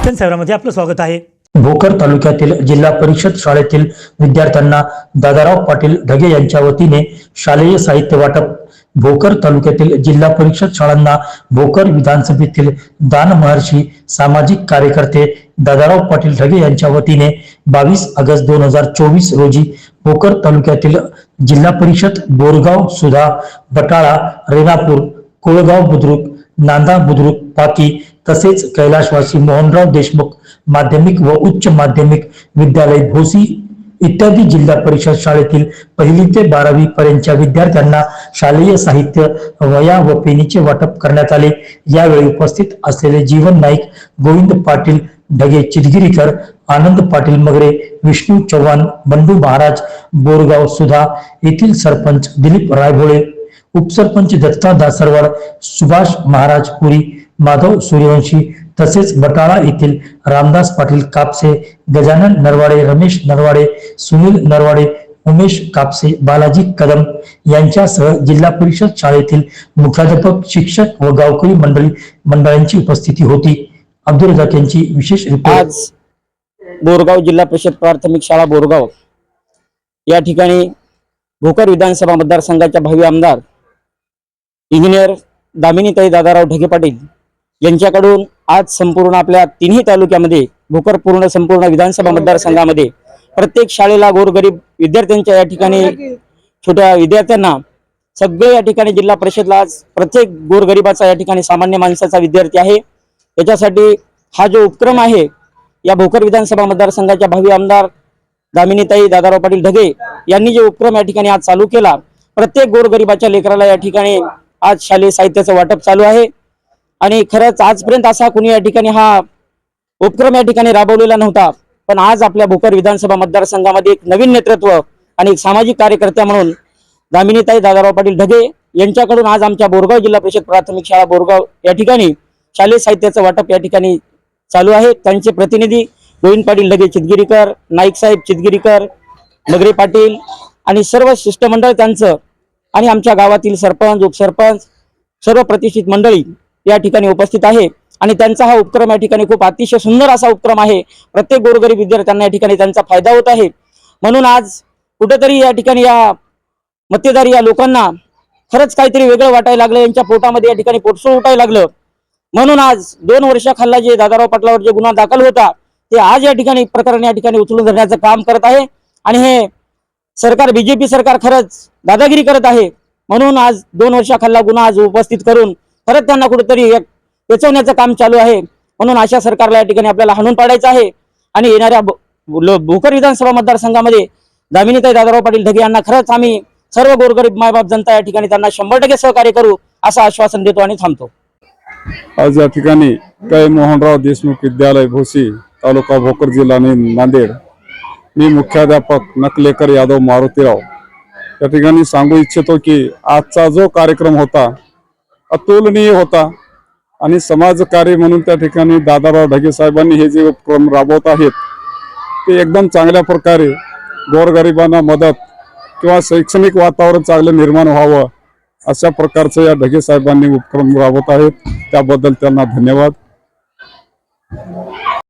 शिक्षण सेवामध्ये आपलं स्वागत आहे. भोकर तालुक्यातील जिल्हा परिषद शाळेतील विद्यार्थ्यांना दादाराव पाटील ढगे यांच्या वतीने शालेय साहित्य वाटप भोकर तालुक्यातील जिल्हा परिषद शाळांना भोकर विधानसभेतील दान महर्षी सामाजिक कार्यकर्ते दादाराव पाटील ढगे यांच्या वतीने बावीस ऑगस्ट दोन हजार चोवीस रोजी भोकर तालुक्यातील जिल्हा परिषद बोरगाव सुधा बटाळा रेणापूर कोळगाव बुद्रुक नांदा बुद्रुक पाकी तसेच कैलाशवासी मोहनराव देशमुख माध्यमिक व उच्च माध्यमिक विद्यालय भोसी इत्यादी जिल्हा परिषद शाळेतील पहिली ते बारावी पर्यंतच्या विद्यार्थ्यांना शालेय साहित्य वया व पेनीचे वाटप करण्यात आले. यावेळी उपस्थित असलेले जीवन नाईक गोविंद पाटील ढगे चिदगिरीकर आनंद पाटील मगरे विष्णू चव्हाण बंडू महाराज बोरगाव सुधा येथील सरपंच दिलीप रायभोळे उपसरपंच दत्ता दासरवाड सुभाष महाराज पुरी माधव सूर्यवंशी तसेच बटाळा येथील रामदास पाटील कापसे गजानन नरवाडे रमेश नरवाडे सुनील नरवाडे उमेश कापसे बालाजी कदम यांच्यासह जिल्हा परिषद शाळेतील मुख्याध्यापक शिक्षक व गावकरी मंडळी मंडळांची उपस्थिती होती. अब्दुल रजाक यांची विशेष आज बोरगाव जिल्हा परिषद प्राथमिक शाळा बोरगाव. या ठिकाणी भोकर विधानसभा मतदारसंघाच्या भावी आमदार इंजिनियर दामिनीताई दादाराव ढगे पाटील यांच्याकडून आज संपूर्ण आपल्या तिन्ही तालुक्यामध्ये भोकर पूर्ण संपूर्ण विधानसभा मतदारसंघामध्ये प्रत्येक शाळेला गोरगरीब विद्यार्थ्यांच्या या ठिकाणी छोट्या विद्यार्थ्यांना सगळे या ठिकाणी जिल्हा परिषदला आज प्रत्येक गोरगरिबाचा या ठिकाणी सामान्य माणसाचा विद्यार्थी आहे. याच्यासाठी हा जो उपक्रम आहे या भोकर विधानसभा मतदारसंघाच्या भावी आमदार दामिनीताई दादाराव पाटील ढगे यांनी जो उपक्रम या ठिकाणी आज चालू केला प्रत्येक गोरगरिबाच्या लेकराला या ठिकाणी आज शालेय साहित्याचं वाटप चालू आहे. आणि खरंच आजपर्यंत असा कुणी या ठिकाणी हा उपक्रम या ठिकाणी राबवलेला नव्हता. पण आज आपल्या भोकर विधानसभा मतदारसंघामध्ये एक नवीन नेतृत्व आणि एक सामाजिक कार्यकर्त्या म्हणून दामिनीताई दादाराव पाटील ढगे यांच्याकडून आज आमच्या बोरगाव जिल्हा परिषद प्राथमिक शाळा बोरगाव या ठिकाणी शालेय साहित्याचं वाटप या ठिकाणी चालू आहे. त्यांचे प्रतिनिधी गोविंद पाटील ढगे चितगिरीकर नाईक साहेब चितगिरीकर नगरे पाटील आणि सर्व शिष्टमंडळ त्यांचं आणि आमच्या गावातील सरपंच उपसरपंच सर्व प्रतिष्ठित मंडळी या ठिकाणी उपस्थित आहे. आणि त्यांचा हा उपक्रम या ठिकाणी खूप अतिशय सुंदर असा उपक्रम आहे. प्रत्येक गोरगरीब विद्यार्थ्यांना या ठिकाणी त्यांचा फायदा होत आहे. म्हणून आज कुठेतरी या ठिकाणी या मक्तेदारी या लोकांना खरंच काहीतरी वेगळं वाटायला लागलं. यांच्या पोटामध्ये या ठिकाणी पोटसूळ उठायला लागलं. म्हणून आज दोन वर्षाखाल्ला जे दादाराव पाटलावर जे गुन्हा दाखल होता ते आज या ठिकाणी प्रकरण या ठिकाणी उचलून धरण्याचं काम करत आहे. आणि हे सरकार बीजेपी सरकार खरंच दादागिरी करत आहे. म्हणून आज दोन वर्षाखाल्ला गुन्हा आज उपस्थित करून खरंच त्यांना कुठेतरी एक पेचवण्याचं काम चालू आहे. म्हणून अशा सरकारला या ठिकाणी आपल्याला हाणून पाडायचं आहे. आणि येणाऱ्या भोकर विधानसभा मतदारसंघामध्ये दामिनीताई दादाराव पाटील ढगे यांना खरंच आम्ही सर्व गोरगरीब मायबाप जनता या ठिकाणी त्यांना शंभर टक्के सहकार्य करू असं आश्वासन देतो आणि थांबतो. आज या ठिकाणी कै मोहनराव देशमुख विद्यालय भोसी तालुका भोकर जिल्हा आणि नांदेड. मी मुख्याध्यापक नकलेकर यादव मारुतीराव. या ठिकाणी सांगू इच्छितो की आजचा जो कार्यक्रम होता अतुलनीय होता आणि समाजकार्य म्हणून त्या ठिकाणी दादाराव ढगे साहेबांनी हे जे उपक्रम राबवत आहेत ते एकदम चांगल्या प्रकारे गोरगरिबांना मदत किंवा शैक्षणिक वातावरण चांगलं निर्माण व्हावं अशा प्रकारचं या ढगे साहेबांनी उपक्रम राबवत आहेत. त्याबद्दल त्यांना धन्यवाद.